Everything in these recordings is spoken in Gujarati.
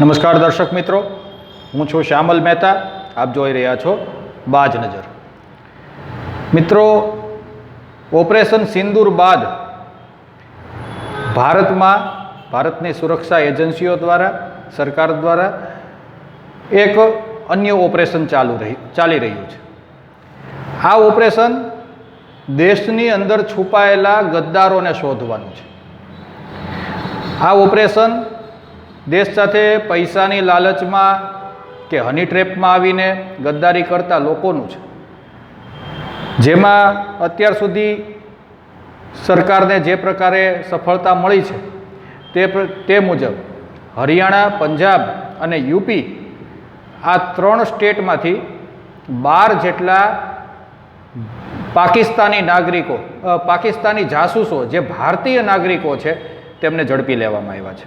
નમસ્કાર દર્શક મિત્રો, હું છું શ્યામલ મહેતા, આપ જોઈ રહ્યા છો બાજ નજર. મિત્રો, ઓપરેશન સિંદૂર બાદ ભારતમાં, ભારતની સુરક્ષા એજન્સીઓ દ્વારા, સરકાર દ્વારા એક અન્ય ઓપરેશન ચાલુ રહી, ચાલી રહ્યું છે. આ ઓપરેશન દેશની અંદર છુપાયેલા ગદ્દારોને શોધવાનું છે. આ ઓપરેશન દેશ સાથે પૈસાની લાલચમાં કે હની ટ્રેપમાં આવીને ગદ્દારી કરતા લોકોનું છે. જેમાં અત્યાર સુધી સરકારને જે પ્રકારે સફળતા મળી છે, તે તે મુજબ હરિયાણા, પંજાબ અને યુપી આ ત્રણ સ્ટેટમાંથી બાર જેટલા પાકિસ્તાની નાગરિકો પાકિસ્તાની જાસૂસો જે ભારતીય નાગરિકો છે, તેમને ઝડપી લેવામાં આવ્યા છે.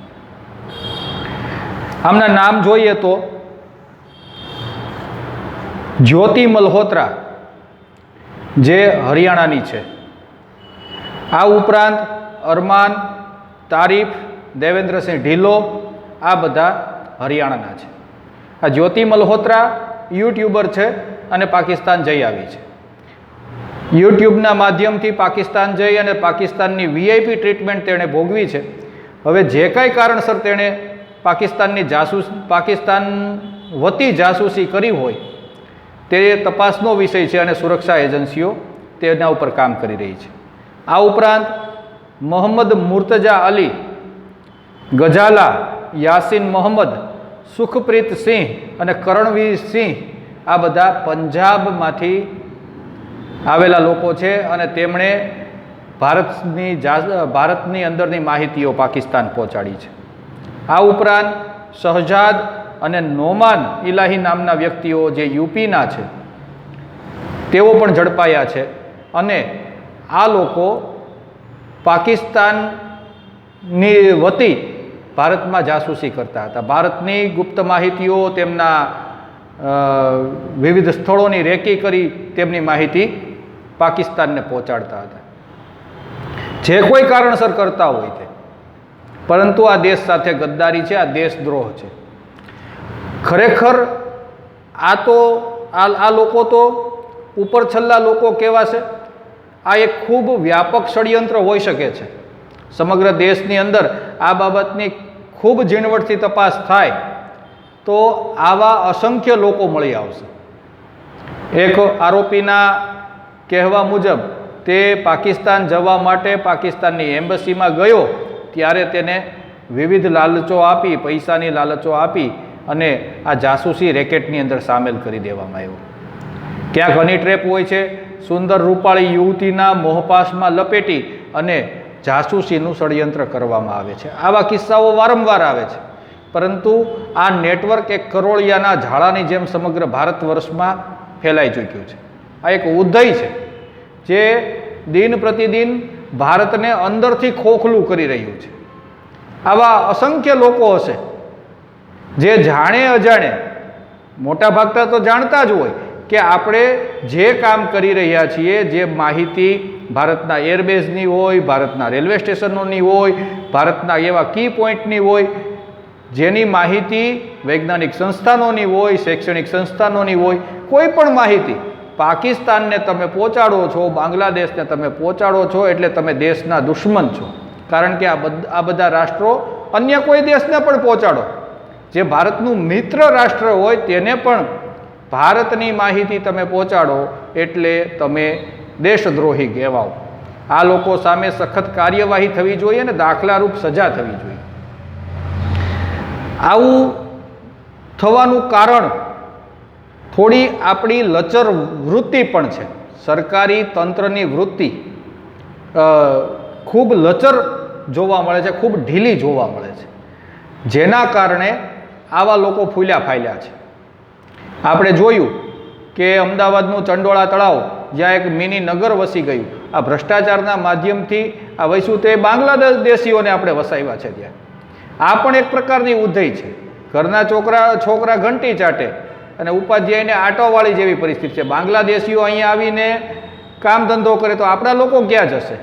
આમના નામ જોઈએ તો જ્યોતિ મલ્હોત્રા, જે હરિયાણાની છે. આ ઉપરાંત અરમાન, તારીફ, દેવેન્દ્રસિંહ ઢીલો, આ બધા હરિયાણાના છે. આ જ્યોતિ મલ્હોત્રા યુટ્યુબર છે અને પાકિસ્તાન જઈ આવી છે. યુટ્યુબના માધ્યમથી પાકિસ્તાન જઈ અને પાકિસ્તાનની વીઆઈપી ટ્રીટમેન્ટ તેણે ભોગવી છે. હવે જે કાંઈ કારણસર તેણે પાકિસ્તાનની જાસૂસ, પાકિસ્તાન વતી જાસૂસી કરી હોય, તે તપાસનો વિષય છે અને સુરક્ષા એજન્સીઓ તેના ઉપર કામ કરી રહી છે. આ ઉપરાંત મોહમ્મદ મુર્તજા અલી, ગઝાલા, યાસીન મોહમ્મદ, સુખપ્રીત સિંહ અને કરણવીર સિંહ આ બધા પંજાબમાંથી આવેલા લોકો છે અને તેમણે ભારતની ભારતની અંદરની માહિતીઓ પાકિસ્તાન પહોંચાડી છે. આ ઉપરાંત શહજાદ અને નોમાન ઇલાહી નામના વ્યક્તિઓ જે યુપીના છે, તેઓ પણ ઝડપાયા છે અને આ લોકો પાકિસ્તાનની વતી ભારતમાં જાસૂસી કરતા હતા. ભારતની ગુપ્ત માહિતીઓ તેમના વિવિધ સ્થળોની રેકી કરી તેમની માહિતી પાકિસ્તાનને પહોંચાડતા હતા. જે કોઈ કારણસર કરતા હોય તે. પરંતુ આ દેશ સાથે ગદ્દારી છે, આ દેશદ્રોહ છે. ખરેખર આ તો, આ લોકો તો ઉપર છલ્લા લોકો કહેવાશે આ એક ખૂબ વ્યાપક ષડયંત્ર હોઈ શકે છે. સમગ્ર દેશની અંદર આ બાબતની ખૂબ ઝીણવટથી તપાસ થાય તો આવા અસંખ્ય લોકો મળી આવશે. એક આરોપીના કહેવા મુજબ તે પાકિસ્તાન જવા માટે પાકિસ્તાનની એમ્બસીમાં ગયો ત્યારે તેને વિવિધ લાલચો આપી, પૈસાની લાલચો આપી અને આ જાસૂસી રેકેટની અંદર સામેલ કરી દેવામાં આવ્યો. ક્યાંક હની ટ્રેપ હોય છે, સુંદર રૂપાળી યુવતીના મોહપાસમાં લપેટી અને જાસૂસીનું ષડયંત્ર કરવામાં આવે છે. આવા કિસ્સાઓ વારંવાર આવે છે. પરંતુ આ નેટવર્ક એક કરોળિયાના ઝાડાની જેમ સમગ્ર ભારત વર્ષમાં ફેલાઈ ચૂક્યું છે. આ એક ઉદય છે, જે દિન પ્રતિદિન ભારતને અંદરથી ખોખલું કરી રહ્યું છે. આવા અસંખ્ય લોકો હશે, જે જાણે અજાણે, મોટા ભાગતા તો જાણતા જ હોય, કે આપણે જે કામ કરી રહ્યા છીએ, જે માહિતી ભારતના એરબેઝની હોય, ભારતના રેલવે સ્ટેશનોની હોય, ભારતના એવા કી પોઈન્ટની હોય, જેની માહિતી વૈજ્ઞાનિક સંસ્થાનોની હોય, શૈક્ષણિક સંસ્થાનોની હોય, કોઈ પણ માહિતી પાકિસ્તાનને તમે પહોંચાડો છો, બાંગ્લાદેશને તમે પહોંચાડો છો, એટલે તમે દેશના દુશ્મન છો. કારણ કે આ આ બધા રાષ્ટ્રો અન્ય કોઈ દેશને પણ પહોંચાડો. જે ભારતનું મિત્ર રાષ્ટ્ર હોય તેને પણ ભારતની માહિતી તમે પહોંચાડો, એટલે તમે દેશદ્રોહી કહેવાઓ. આ લોકો સામે સખત કાર્યવાહી થવી જોઈએ અને દાખલારૂપ સજા થવી જોઈએ. આવું થવાનું કારણ થોડી આપણી લચર વૃત્તિ પણ છે. સરકારી તંત્રની વૃત્તિ ખૂબ લચર જોવા મળે છે, ખૂબ ઢીલી જોવા મળે છે. જેના કારણે આવા લોકો ફૂલ્યા ફાયલ્યા છે. આપણે જોયું કે અમદાવાદનું ચંડોળા તળાવ, જ્યાં એક મિની નગર વસી ગયું, આ ભ્રષ્ટાચારના માધ્યમથી આ વૈશું તે બાંગ્લાદેશીઓને આપણે વસાવ્યા છે ત્યાં. આ પણ એક પ્રકારની ઉધઈ છે. ઘરના છોકરા છોકરા ઘંટી ચાટે અને ઉપાધ્યાયને આટોવાળી જેવી પરિસ્થિતિ છે. બાંગ્લાદેશીઓ અહીંયા આવીને કામ ધંધો કરે તો આપણા લોકો ક્યાં જશે?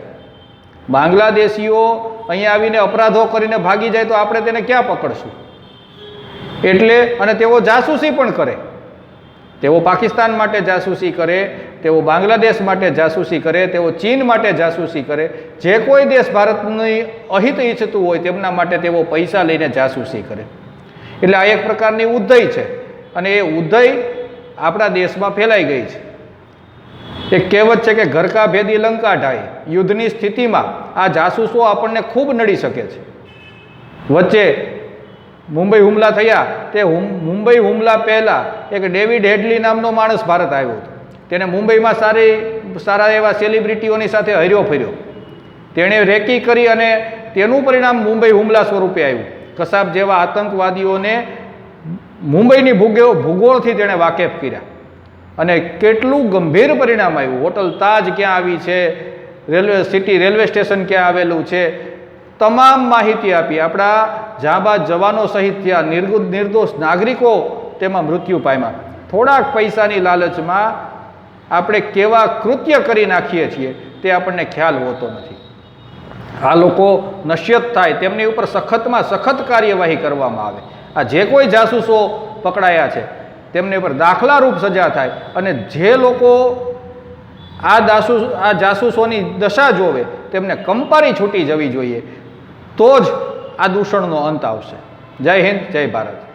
બાંગ્લાદેશીઓ અહીંયા આવીને અપરાધો કરીને ભાગી જાય તો આપણે તેને ક્યાં પકડશું? એટલે અને તેઓ જાસૂસી પણ કરે. તેઓ પાકિસ્તાન માટે જાસૂસી કરે, તેઓ બાંગ્લાદેશ માટે જાસૂસી કરે, તેઓ ચીન માટે જાસૂસી કરે. જે કોઈ દેશ ભારતની અહિત ઈચ્છતું હોય તેમના માટે તેઓ પૈસા લઈને જાસૂસી કરે. એટલે આ એક પ્રકારની ઉદ્ધય છે. અને એ ઉદય આપણા દેશમાં ફેલાઈ ગઈ છે. એક કહેવત છે કે ઘરકા ભેદી લંકા ઢાય, યુદ્ધની સ્થિતિમાં આ જાસૂસો આપણને ખૂબ નડી શકે છે. વચ્ચે મુંબઈ હુમલા થયા, તે મુંબઈ હુમલા પહેલાં એક ડેવિડ હેડલી નામનો માણસ ભારત આવ્યો હતો. તેને મુંબઈમાં સારી, સારા એવા સેલિબ્રિટીઓની સાથે હર્યો ફર્યો. તેણે રેકી કરી અને તેનું પરિણામ મુંબઈ હુમલા સ્વરૂપે આવ્યું. કસાબ જેવા આતંકવાદીઓને મુંબઈની ભૂગો ભૂગોળથી તેણે વાકેફ કર્યા. અને કેટલું ગંભીર પરિણામ આવ્યું. હોટલ તાજ ક્યાં આવી છે? રેલવે, સિટી રેલવે સ્ટેશન ક્યાં આવેલું છે? તમામ માહિતી આપી. આપણા જાંબા જવાનો સહિત ત્યાં નિર્ગુત નિર્દોષ નાગરિકો તેમાં મૃત્યુ પામ્યા. થોડાક પૈસાની લાલચમાં આપણે કેવા કૃત્ય કરી નાખીએ છીએ તે આપણને ખ્યાલ હોતો નથી. આ લોકો નશ્યત થાય. તેમની ઉપર સખતમાં સખત કાર્યવાહી કરવામાં આવે. આ જે કોઈ જાસૂસો પકડાયા છે, તેમની ઉપર દાખલારૂપ સજા થાય અને જે લોકો આ દાસૂસ આ જાસૂસોની દશા જોવે, તેમને કંપારી છૂટી જવી જોઈએ. તો જ આ દૂષણનો અંત આવશે. જય હિન્દ, જય ભારત.